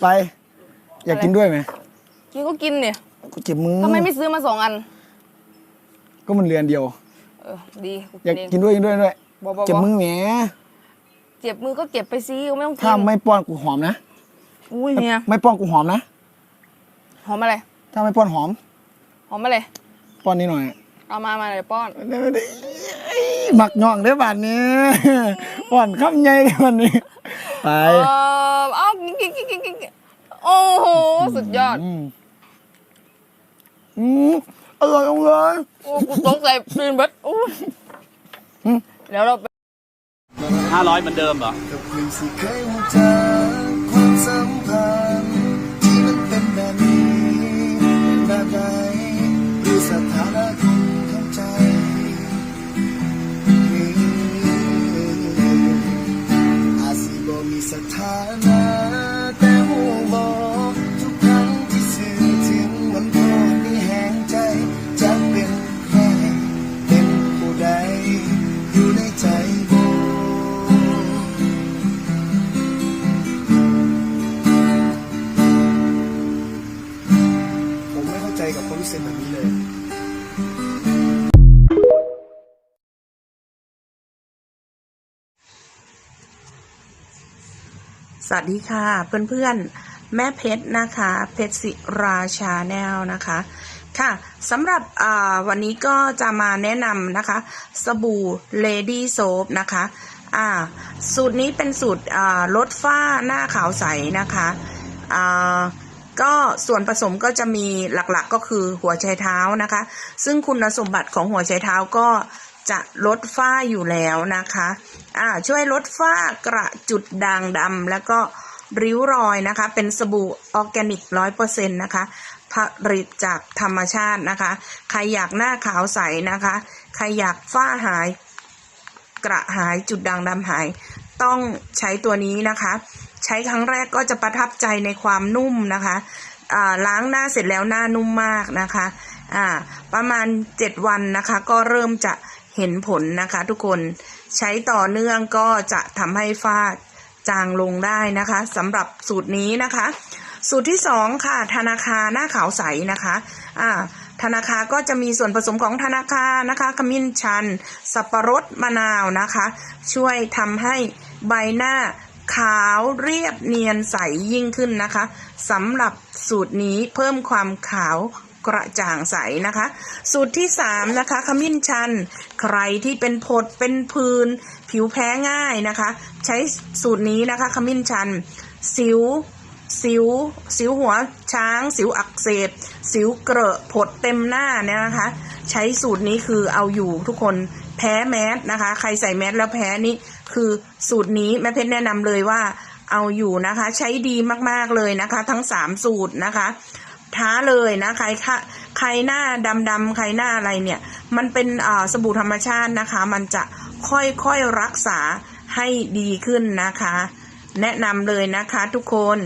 ไปอยากกินด้วยไหมกินก็กินเนี่ยกูเจ็บมือทำไมไม่ซื้อมาสองอัน ก็มันเรือนเดียว เออดีกูอยากเองกินด้วยกินด้วยด้วยบอกบอกเจ็บมือแหมเจ็บมือก็เก็บไปซิไม่ต้องกิถ้านไม่ป้อนกูหอมนะอุ้ยเมียไม่ป้อนกูหอมนะหอมอะไรถ้าไม่ป้อนหอม หอมอะไรป้อนนิดหน่อยเอามามาเลยป้อนหมักย่องได้อบาดนี้ป้อนคำใหญ่ได้วันนี้ ไป เออเอากินกินกินกินกิน โอ้โห สุดยอด อืมอืมอร่อยจังเลย โอ้กูสงสัยปีนเบิดอู้อืม แล้วเราไป ห้าร้อยเหมือนเดิมเหรอ กับเพื่อนที่เคยรู้จักความสัมพันธ์ที่มันเป็นแบบนี้เป็นแบบใดหรือสถานะคุณเข้าใจอาจสิบ่มีสถานะ รู้สึกแบบนี้เลยสวัสดีค่ะ เพื่อนๆ แม่เพชรนะคะ เพชรศิราชาแนลนะคะ ค่ะสำหรับวันนี้ก็จะมาแนะนำนะคะ สบู่ Lady Soap นะคะอ่าสูตรนี้เป็นสูตรลดฝ้าหน้าขาวใสนะคะอ่า ก็ส่วนผสมก็จะมีหลักๆก็คือหัวไชเท้านะคะ ซึ่งคุณสมบัติของหัวไชเท้าก็จะลดฝ้าอยู่แล้วนะคะอ่าช่วยลดฝ้ากระจุดด่างดำแล้วก็ริ้วรอยนะคะ เป็นสบู่ออร์แกนิกร้อยเปอร์เซ็นต์นะคะผลิตจากธรรมชาตินะคะ ใครอยากหน้าขาวใสนะคะ ใครอยากฝ้าหาย กระหายจุดด่างดำหาย ต้องใช้ตัวนี้นะคะ ใช้ครั้งแรกก็จะประทับใจในความนุ่มนะคะล้างหน้าเสร็จแล้วหน้านุ่มมากนะคะประมาณ 7 วันนะคะ ก็เริ่มจะเห็นผลนะคะทุกคนใช้ต่อเนื่องก็จะทำให้ฝ้าจางลงได้นะคะสำหรับสูตรนี้นะคะ สูตรที่สองค่ะธนาคารหน้าขาวใสนะคะอ่าธนาคารก็จะมีส่วนผสมของธนาคารนะคะขมิ้นชัน สับปะรดมะนาวนะคะ ช่วยทำให้ใบหน้า ขาวเรียบเนียนใสยิ่งขึ้นนะคะสำหรับสูตรนี้เพิ่มความขาวกระจ่างใสนะคะ สูตรที่สามนะคะขมิ้นชัน ใครที่เป็นผดเป็นพื้น ผิวแพ้ง่ายนะคะ ใช้สูตรนี้นะคะขมิ้นชัน สิว สิว สิวหัวช้าง สิวอักเสบ สิวเกระผดเต็มหน้าเนี่ยนะคะ ใช้สูตรนี้คือเอาอยู่ทุกคนแพ้แมสนะคะ ใครใส่แมสแล้วแพ้นี่ คือสูตรนี้แม่เพชรแนะนำเลยว่าเอาอยู่นะคะ ใช้ดีมากๆเลยนะคะ ทั้งสามสูตรนะคะ ท้าเลยนะใครคะใครหน้าดำๆใครหน้าอะไรเนี่ย มันเป็นอ่าสบู่ธรรมชาตินะคะ มันจะค่อยๆรักษาให้ดีขึ้นนะคะ แนะนำเลยนะคะทุกคน